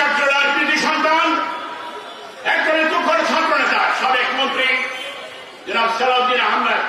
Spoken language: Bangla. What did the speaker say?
ছাত্ররা কৃতি সন্তান একজন যোগ্য ছাত্র নেতা সাবেক মন্ত্রী জনাব সালাউদ্দিন আহমেদ